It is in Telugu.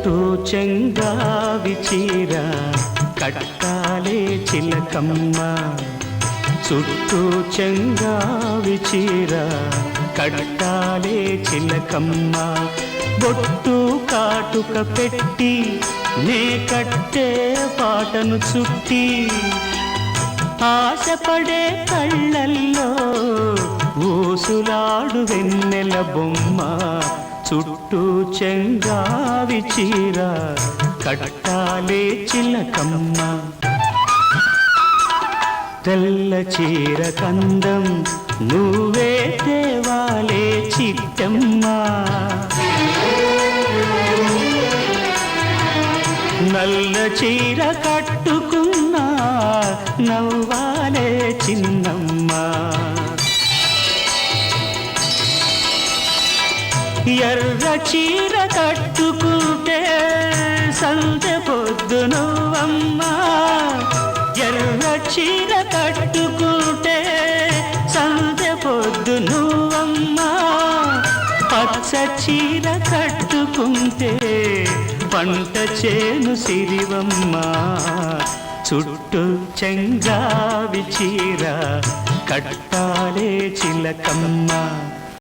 చుట్టూ చెంగావి చీర కట్టాలే చిలకమ్మ. చుట్టూ చెంగావి చీర కట్టాలే చిలకమ్మ. బొట్టు కాటుక పెట్టి నే కట్టే పాటను చుట్టి ఆశపడే కళ్ళల్లో ఊసులాడు వెన్నెల బొమ్మ. చుట్టూ చెంగావి చీర కట్టాలే చిలకమ్మ. తెల్ల చీర కందం నువ్వే తేవాలే చిట్టమ్మ. నల్ల చీర కట్టుకున్నా నవ్వాలే చిన్నమ్మా. ఎర్ర చీర కట్టుకుంటే సంతె పొద్దును అమ్మా ఎర్ర చీర కట్టుకుంటే సంతె పొద్దును అమ్మా పచ్చ చీర కట్టుకుంటే పంట చేను సిరివమ్మా. చుట్టూ చెంగావి చీర కట్టాలే చిలకమ్మ.